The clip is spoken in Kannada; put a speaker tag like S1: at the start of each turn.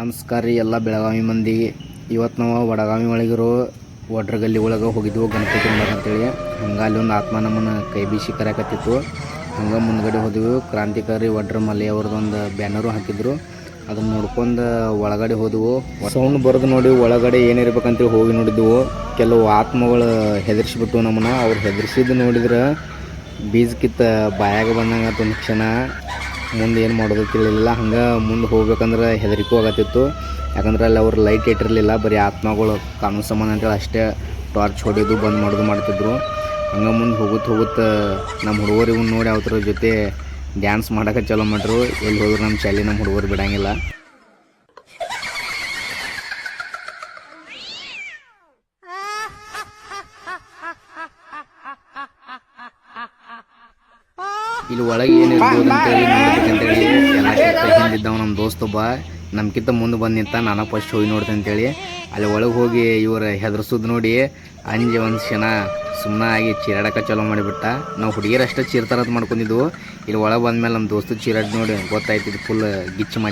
S1: ನಮಸ್ಕಾರ ರೀ ಎಲ್ಲ ಬೆಳಗಾವಿ ಮಂದಿ. ಇವತ್ತು ನಾವು ವಡಗಾವಿ ಒಳಗಿರೋ ವಡ್ರ ಗಲ್ಲಿ ಒಳಗೆ ಹೋಗಿದ್ವು ಗಣಪತಿ ಅಂತೇಳಿ. ಹಂಗೆ ಅಲ್ಲಿ ಒಂದು ಆತ್ಮ ನಮ್ಮನ್ನು ಕೈ ಬೀಸಿ ಕರೆಯಕತ್ತಿತ್ತು. ಹಂಗೆ ಮುಂದ್ಗಡೆ ಹೋದೆವು. ಕ್ರಾಂತಿಕಾರಿ ವಡ್ರ ಮಲೆ ಅವ್ರದ್ದು ಒಂದು ಬ್ಯಾನರು ಹಾಕಿದ್ರು. ಅದನ್ನು ನೋಡ್ಕೊಂಡು ಒಳಗಡೆ ಹೋದೆವು. ಸೌಂಡ್ ಬರೆದು ನೋಡಿ ಒಳಗಡೆ ಏನಿರ್ಬೇಕಂತೇಳಿ ಹೋಗಿ ನೋಡಿದ್ವು ಕೆಲವು ಆತ್ಮಗಳು ಹೆದರ್ಸಿಬಿಟ್ಟು ನಮ್ಮನ್ನ. ಅವ್ರು ಹೆದರ್ಸಿದ್ದು ನೋಡಿದ್ರೆ ಬೀಜಕ್ಕಿತ್ತ ಬಾಯಾಗ ಬಂದಂಗೆ ಒಂದು ಕ್ಷಣ. ಮುಂದೆ ಏನು ಮಾಡೋದು ತಿಳಿಲಿಲ್ಲ ಹಂಗೆ ಮುಂದೆ ಹೋಗ್ಬೇಕಂದ್ರೆ ಹೆದರಿಕೆ ಆಗತ್ತಿತ್ತು. ಯಾಕಂದ್ರೆ ಅಲ್ಲಿ ಅವ್ರು ಲೈಟ್ ಇಟ್ಟಿರಲಿಲ್ಲ. ಬರೀ ಆತ್ಮಗಳು ಕಾನೂನು ಸಂಬಂಧ ಅಂತೇಳಿ ಅಷ್ಟೇ ಟಾರ್ಚ್ ಹೊಡೆದು ಬಂದ್ ಮಾಡೋದು ಮಾಡ್ತಿದ್ರು. ಹಂಗೆ ಮುಂದೆ ಹೋಗುತ್ತ ಹೋಗುತ್ತ ನಮ್ಮ ಹುಡುಗರು ನೋಡಿ ಅವ್ರ ಜೊತೆ ಡ್ಯಾನ್ಸ್ ಮಾಡೋಕೆ ಚಲೋ ಮಾಡ್ರು. ಎಲ್ಲಿ ಹೋದ್ರು ನಮ್ಮ ಶಾಲೆ ನಮ್ಮ ಹುಡುಗರು ಬಿಡಂಗಿಲ್ಲ. ಇಲ್ಲಿ ಒಳಗೆ ಏನಿರ್ಬೋದು ಅಂತೇಳಿ ನೋಡ್ಬೇಕಂತೇಳಿ ಎಲ್ಲ ಹಿಂದಿದ್ದವ ನಮ್ಮ ದೋಸ್ತ ಒಬ್ಬ. ನಮ್ಕಿಂತ ಮುಂದೆ ಬಂದು ನಿಂತ ನಾನು ಫಸ್ಟ್ ಹೋಗಿ ನೋಡ್ತೇನೆ ಅಂತೇಳಿ ಅಲ್ಲಿ ಒಳಗೆ ಹೋಗಿ ಇವರು ಹೆದರ್ಸೋದು ನೋಡಿ ಅಂಜೆ ಒಂದು ಕ್ಷಣ ಸುಮ್ಮನೆ ಆಗಿ ಚೀರಾಡಕ್ಕೆ ಚಲೋ ಮಾಡಿಬಿಟ್ಟ. ನಾವು ಹುಡುಗಿಯರು ಅಷ್ಟೇ ಚೀರ್ತಾರತ್ ಮಾಡ್ಕೊಂಡಿದ್ವು. ಇಲ್ಲಿ ಒಳಗೆ ಬಂದ್ಮೇಲೆ ನಮ್ಮ ದೋಸ್ತು ಚೀರಾಡ್ ನೋಡಿ ಗೊತ್ತಾಯ್ತಿದ್ದು ಫುಲ್ ಗಿಚ್ಚು ಮಾಡಿ